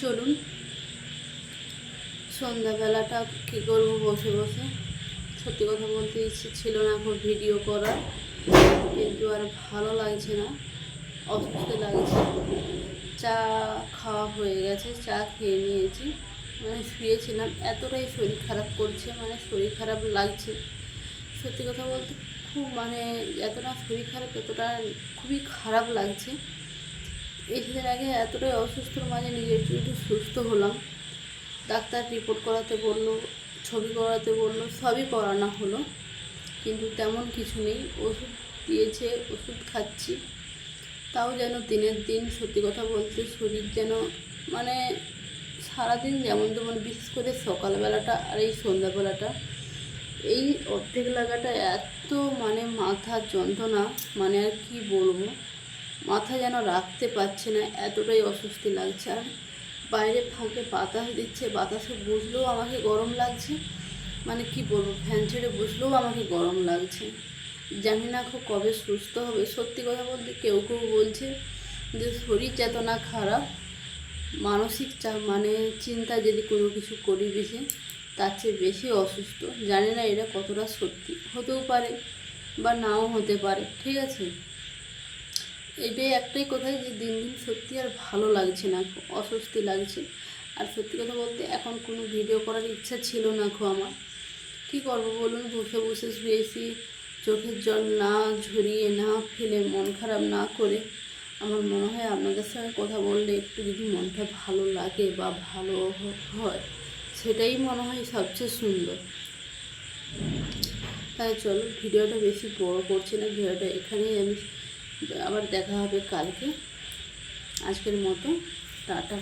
চলুন। সন্ধ্যাবেলাটা কী করব বসে বসে? সত্যি কথা বলতে ইচ্ছে ছিল না এখন ভিডিও করার, কিন্তু আর ভালো লাগছে না, অসুস্থ লাগছে। চা খাওয়া হয়ে গেছে, চা খেয়ে নিয়েছি। মানে শুয়েছিলাম, এতটাই শরীর খারাপ করছে মানে শরীর খারাপ লাগছে। সত্যি কথা বলতে খুব মানে এতটা শরীর খারাপ, এতটা খুবই খারাপ লাগছে। এই আগে এতটাই অসুস্থর মাঝে নিজে একটু একটু সুস্থ হলাম। ডাক্তার রিপোর্ট করাতে বলল, ছবি করাতে বলল, সবই করানো হলো। কিন্তু তেমন কিছু নেই, ওষুধ দিয়েছে, ওষুধ খাচ্ছি। তাও যেন দিনের দিন সত্যি কথা বলতে শরীর যেন মানে সারাদিন যেমন তেমন বিশেষ করে সকালবেলাটা আর এই সন্ধ্যাবেলাটা, এই অর্ধেক লাগাটা এত মানে মাথার যন্ত্রণা মানে আর কি বলব। মাথা যেন রাখতে পারছে না, এতটাই অস্বস্তি লাগছে। আর বাইরে ফাঁকে বাতাস দিচ্ছে, বাতাসে বসলেও আমাকে গরম লাগছে। মানে কি বলব, ফ্যান ছেড়ে বসলেও আমাকে গরম লাগছে। জানি না খুব কবে সুস্থ হবে। সত্যি কথা বলতে কেউ কেউ বলছে যে শরীর চেতনা খারাপ, মানসিক চাপ মানে চিন্তা যদি কোনো কিছু করি বেশি, তার চেয়ে বেশি অসুস্থ। জানি না এটা কতটা সত্যি হতেও পারে বা নাও হতে পারে, ঠিক আছে? এটাই একটাই কথাই যে দিন দিন সত্যি আর ভালো লাগছে না অস্বস্তি লাগছে। আর সত্যি কথা বলতে এখন কোনো ভিডিও করার ইচ্ছা ছিল না খো আমার। কী করব বলুন? বসে বসে শুয়েছি, চোখের জল না ঝরিয়ে, না ফেলে, মন খারাপ না করে। আমার মনে হয় আপনাদের সঙ্গে কথা বললে একটু যদি মনটা ভালো লাগে বা ভালো হয়, সেটাই মনে হয় সবচেয়ে সুন্দর। তাই চলো ভিডিওটা বেশি বড় করছি না, ভিডিওটা এখানেই আমি আবার দেখা হবে কালকে আজকের মতো টাটা